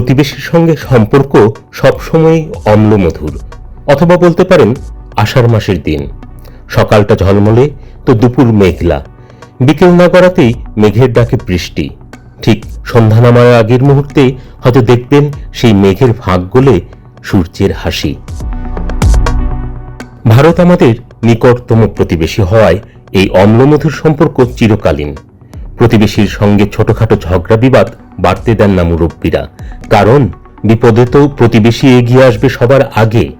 প্রতিবেশীর সঙ্গে সম্পর্ক সবসময় অম্লমধুর। অথবা বলতে পারেন, আষাঢ় মাসের দিন। সকালটা ঝলমলে, তো দুপুর মেঘলা। বিকেল না গড়াতেই মেঘের ডাকে বৃষ্টি। ঠিক সন্ধ্যা নামার আগের মুহূর্তে হয়তো দেখবেন সেই মেঘের ফাঁক গলে সূর্যের হাসি। ভারত আমাদের নিকটতম প্রতিবেশী হওয়ায় এই অম্লমধুর সম্পর্ক চিরকালীন। প্রতিবেশীর সঙ্গে ছোটখাটো ঝগড়া বিবাদ বাড়তে দেন না মুরব্বীরা। কারণ, বিপদে তো প্রতিবেশী এগিয়ে আসবে সবার আগে।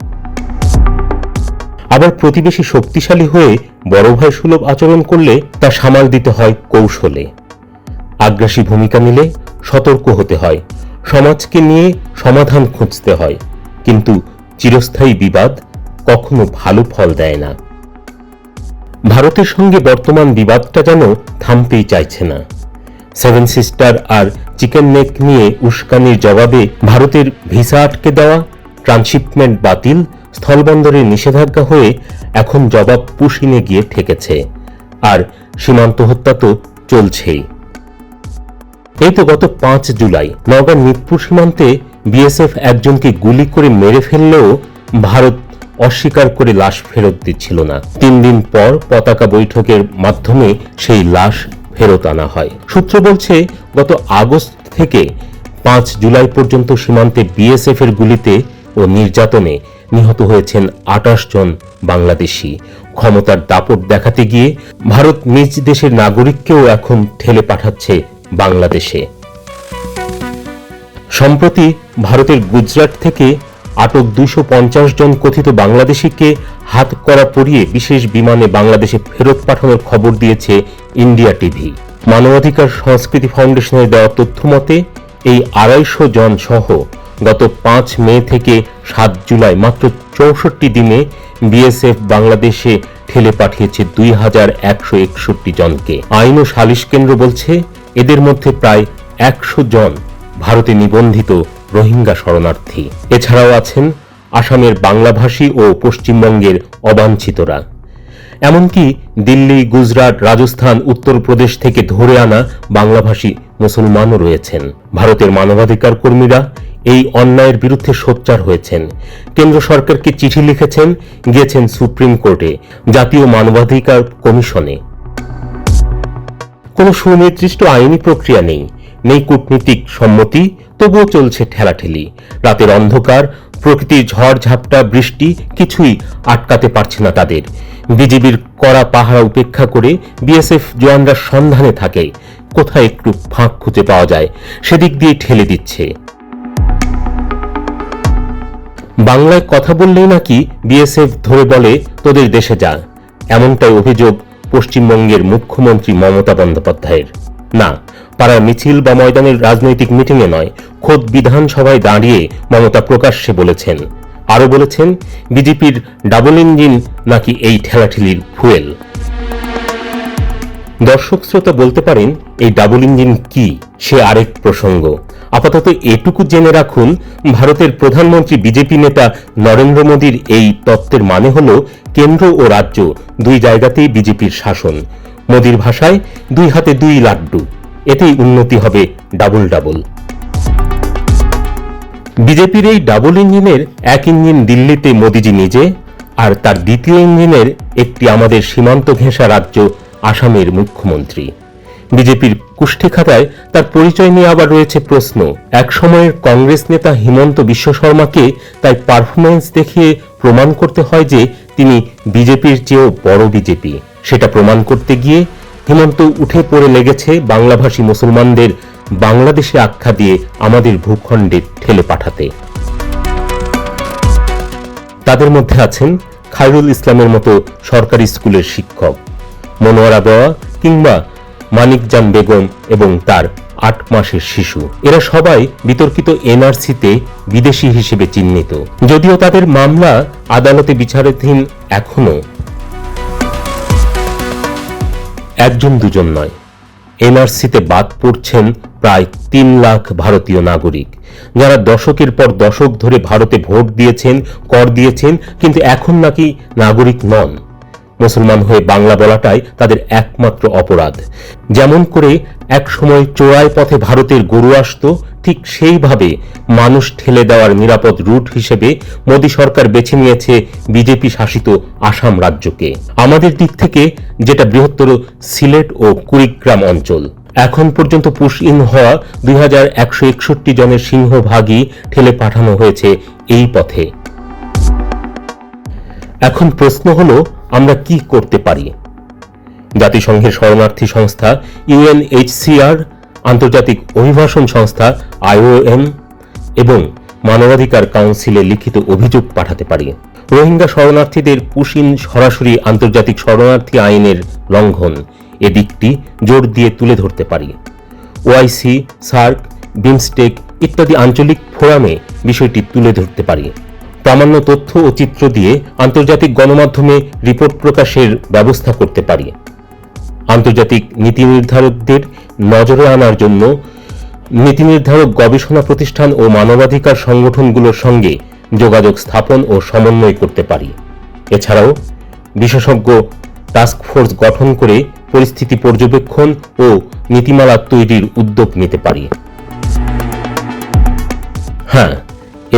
আবার প্রতিবেশী শক্তিশালী হয়ে বড় ভাই সুলভ আচরণ করলে তা সামাল দিতে হয় কৌশলে। আগ্রাসী ভূমিকা নিলে সতর্ক হতে হয়। সমাজকে নিয়ে সমাধান খুঁজতে হয়। কিন্তু চিরস্থায়ী বিবাদ কখনো ভালো ফল দেয় না। ভারতের সঙ্গে বর্তমান বিবাদটা যেন থামতেই চাইছে না। সেভেন সিস্টার আর চিকেন নেক নিয়ে উস্কানির জবাবে ভারতের ভিসা আটকে দেওয়া ট্রান্সশিপমেন্ট বাতিল স্থলবন্দরে নিষেধাজ্ঞা হয়ে এখন জবাব পুশিনে গিয়ে ঠেকেছে। আর সীমান্ত হত্যা তো চলছেই। এই তো গত পাঁচ জুলাই নওগাঁ মিতপুর সীমান্তে বিএসএফ একজনকে গুলি করে মেরে ফেললেও ভারত অস্বীকার করে লাশ ফেরত দিচ্ছিল না। তিন দিন পর পতাকা বৈঠকের মাধ্যমে সেই লাশ ফেরত আনা হয়। সূত্র বলছে, গত আগস্ট থেকে পাঁচ জুলাই পর্যন্ত সীমান্তে বিএসএফ এর গুলিতে ও নির্যাতনে নিহত হয়েছেন আটাশ জন বাংলাদেশি। ক্ষমতার দাপট দেখাতে গিয়ে ভারত নিজ দেশের নাগরিককেও এখন ঠেলে পাঠাচ্ছে বাংলাদেশে। সম্প্রতি ভারতের গুজরাট থেকে আটক দুইশো পঞ্চাশ জন কথিত বাংলাদেশিকে হাত করা পরিয়ে বিশেষ বিমানে বাংলাদেশে ফেরত পাঠানোর খবর দিয়েছে ইন্ডিয়া টিভি। মানবাধিকার সংস্কৃতি ফাউন্ডেশনের দেওয়া তথ্য মতে এই আড়াইশো জন সহ গত পাঁচ মে থেকে সাত জুলাই মাত্র চৌষট্টি দিনে বিএসএফ বাংলাদেশে ঠেলে পাঠিয়েছে দুই হাজার একশো একষট্টি জনকে। আইন ও সালিশ কেন্দ্র বলছে, এদের মধ্যে প্রায় একশো জন ভারতে নিবন্ধিত রোহিঙ্গা শরণার্থী। এছাড়াও আছেন আসামের বাংলাভাষী ও পশ্চিমবঙ্গের অবাঞ্ছিতরা। এমনকি দিল্লি, গুজরাট, রাজস্থান, উত্তরপ্রদেশ থেকে ধরে আনা বাংলাভাষী মুসলমানও রয়েছেন। ভারতের মানবাধিকার কর্মীরা এই অন্যায়ের বিরুদ্ধে সোচ্চার হয়েছেন। কেন্দ্র সরকারকে চিঠি লিখেছেন, গিয়েছেন সুপ্রিম কোর্টে, জাতীয় মানবাধিকার কমিশনে। কোনো সুনির্দিষ্ট আইনি প্রক্রিয়া নেই। নেই কূটনীতিক সম্মতি, তবুও চলছে ঠেলাঠেলি। রাতের অন্ধকার প্রকৃতির ঝড় ঝাপটা বৃষ্টি কিছুই আটকাতে পারছে না তাদের। বিজিবির কড়া পাহারা উপেক্ষা করে বিএসএফ জওয়ানরা সন্ধানে থাকে। কোথায় একটু ফাঁক খুঁজে পাওয়া যায়, সেদিক দিয়ে ঠেলে দিচ্ছে। বাংলায় কথা বললেই নাকি বিএসএফ ধরে বলে, তোদের দেশে যা। এমনটাই অভিযোগ পশ্চিমবঙ্গের মুখ্যমন্ত্রী মমতা বন্দ্যোপাধ্যায়ের। না পাড়ার মিছিল বা ময়দানের রাজনৈতিক মিটিংয়ে নয়, খোদ বিধানসভায় দাঁড়িয়ে মমতা প্রকাশ্যে বলেছেন। আরও বলেছেন, বিজেপির ডাবল ইঞ্জিন নাকি এই ঠেলাঠেলির ফুয়েল। দর্শক শ্রোতা বলতে পারেন, এই ডাবল ইঞ্জিন কি? সে আরেক প্রসঙ্গ। আপাতত এটুকু জেনে রাখুন, ভারতের প্রধানমন্ত্রী বিজেপি নেতা নরেন্দ্র মোদীর এই তত্ত্বের মানে হল কেন্দ্র ও রাজ্য, দুই জায়গাতেই বিজেপির শাসন। মোদীর ভাষায়, দুই হাতে দুই লাড্ডু। এতেই উন্নতি হবে ডাবল ডাবল। বিজেপির এই ডাবল ইঞ্জিনের এক ইঞ্জিন দিল্লিতে মোদিজি নিজে, আর তার দ্বিতীয় ইঞ্জিনের একটি আমাদের সীমান্ত ঘেঁষা রাজ্য আসামের মুখ্যমন্ত্রী। বিজেপির কুষ্টি খাতায় তার পরিচয় নিয়ে আবার রয়েছে প্রশ্ন। এক সময়ের কংগ্রেস নেতা হিমন্ত বিশ্ব শর্মাকে তাই পারফরমেন্স দেখিয়ে প্রমাণ করতে হয় যে তিনি বিজেপির চেয়েও বড় বিজেপি। সেটা প্রমাণ করতে গিয়ে হিমন্ত উঠে পড়ে লেগেছে বাংলাভাষী মুসলমানদের বাংলাদেশে আখ্যা দিয়ে আমাদের ভূখণ্ডে ঠেলে পাঠাতে। তাদের মধ্যে আছেন খায়রুল ইসলামের মতো সরকারি স্কুলের শিক্ষক মনোয়ারা দেওয়া কিংবা মানিকজান বেগম এবং তার আট মাসের শিশু। এরা সবাই বিতর্কিত এনআরসিতে বিদেশি হিসেবে চিহ্নিত। যদিও তাদের মামলা আদালতে বিচারাধীন এখনও একজন দুজন নয়। এনআরসিতে বাদ পড়ছেন প্রায় তিন লাখ ভারতীয় নাগরিক। যারা দশকের পর দশক ধরে ভারতে ভোট দিয়েছেন, কর দিয়েছেন, কিন্তু এখন নাকি নাগরিক নন। মুসলমান হয়ে বাংলা বলাটাই তাদের একমাত্র অপরাধ। যেমন করে এক সময় চোরাই পথে ভারতের গরু আসত ঠিক সেইভাবে মানুষ ঠেলে দেওয়ার নিরাপদ রুট হিসেবে মোদী সরকার বেছে নিয়েছে বিজেপি শাসিত আসাম রাজ্যকে। আমাদের দিক থেকে যেটা বৃহত্তর সিলেট ও কুড়িগ্রাম অঞ্চল। এখন পর্যন্ত পুশ ইন হওয়া দুই জনের সিংহভাগই ঠেলে পাঠানো হয়েছে এই পথে। এখন প্রশ্ন হলো, আমরা কি করতে পারি? জাতিসংঘের শরণার্থী সংস্থা ইউএনএইচসিআর আন্তর্জাতিক অভিবাসন সংস্থা আইওএম এবং মানবাধিকার কাউন্সিলে লিখিত অভিযোগ পাঠাতে পারি। রোহিঙ্গা শরণার্থীদের পুশিন সরাসরি আন্তর্জাতিক শরণার্থী আইনের লঙ্ঘন, এ দিকটি জোর দিয়ে তুলে ধরতে পারি। ওআইসি, সার্ক, বিমস্টেক ইত্যাদি আঞ্চলিক ফোরামে বিষয়টি তুলে ধরতে পারি। প্রামাণ্য তথ্য ও চিত্র দিয়ে আন্তর্জাতিক গণমাধ্যমে রিপোর্ট প্রকাশের ব্যবস্থা করতে পারি। আন্তর্জাতিক নীতি নির্ধারকদের নজরে আনার জন্য নীতি নির্ধারক গবেষণা প্রতিষ্ঠান ও মানবাধিকার সংগঠনগুলোর সঙ্গে যোগাযোগ স্থাপন ও সমন্বয় করতে পারি। এছাড়াও বিশেষজ্ঞ টাস্কফোর্স গঠন করে পরিস্থিতি পর্যবেক্ষণ ও নীতিমালা তৈরির উদ্যোগ নিতে পারি। হ্যাঁ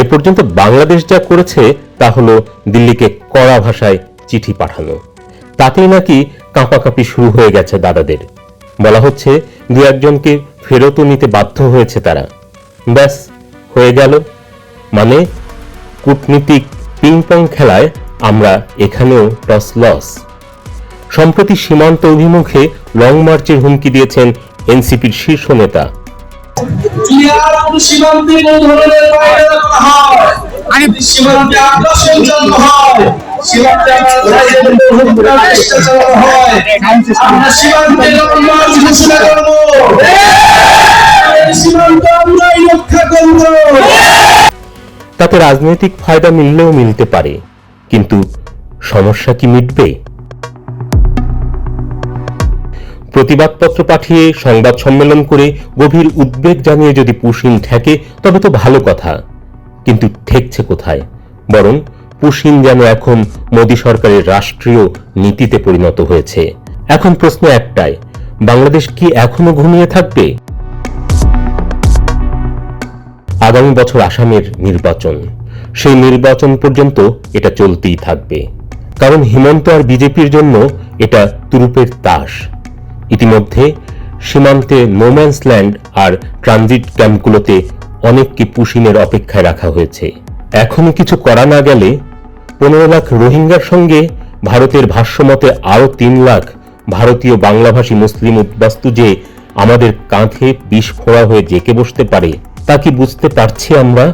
এ পর্যন্ত বাংলাদেশ যা করেছে তা হলো দিল্লিকে কড়া ভাষায় চিঠি পাঠানো। তাতেই নাকি কাঁপাকাঁপি শুরু হয়ে গেছে দাদাদের। বলা হচ্ছে দু একজনকে ফেরতও নিতে বাধ্য হয়েছে তারা। ব্যাস হয়ে গেল। মানে কূটনীতিক পিংপং খেলায় আমরা এখানেও টস লস। সম্প্রতি সীমান্ত অভিমুখে লং মার্চের হুমকি দিয়েছেন এনসিপির শীর্ষ নেতা। সীমান্তে কোন ধরনের করা হয় সীমান্তে আগ্রাসন চালানো হয় তাতে রাজনৈতিক ফায়দা মিললেও মিলতে পারে, কিন্তু সমস্যা কি মিটবে? প্রতিবাদপত্র পাঠিয়ে সংবাদ সম্মেলন করে গভীর উদ্বেগ জানিয়ে যদি পুশিন ঠেকে, তবে তো ভালো কথা। কিন্তু ঠেকছে কোথায়? বরং পুশিন যেন এখন মোদী সরকারের রাষ্ট্রীয় নীতিতে পরিণত হয়েছে। এখন প্রশ্ন একটাই, বাংলাদেশ কি এখনও ঘুমিয়ে থাকবে? আগামী বছর আসামের নির্বাচন, সেই নির্বাচন পর্যন্ত এটা চলতেই থাকবে। কারণ হিমন্ত আর বিজেপির জন্য এটা তুরুপের তাস। ইতিমধ্যে সীমান্তে নোম্যান্স ল্যান্ড আর ট্রানজিট ক্যাম্পগুলোতে অনেককে পুশিনের অপেক্ষায় রাখা হয়েছে। এখনই কিছু করা না গেলে পনেরো লাখ রোহিঙ্গার সঙ্গে ভারতের ভাষ্যমতে আরও তিন লাখ ভারতীয় বাংলাভাষী মুসলিম উদ্বাস্তু যে আমাদের কাঁধে বিষ ফোড়া হয়ে জেঁকে বসতে পারে, তা কি বুঝতে পারছি আমরা?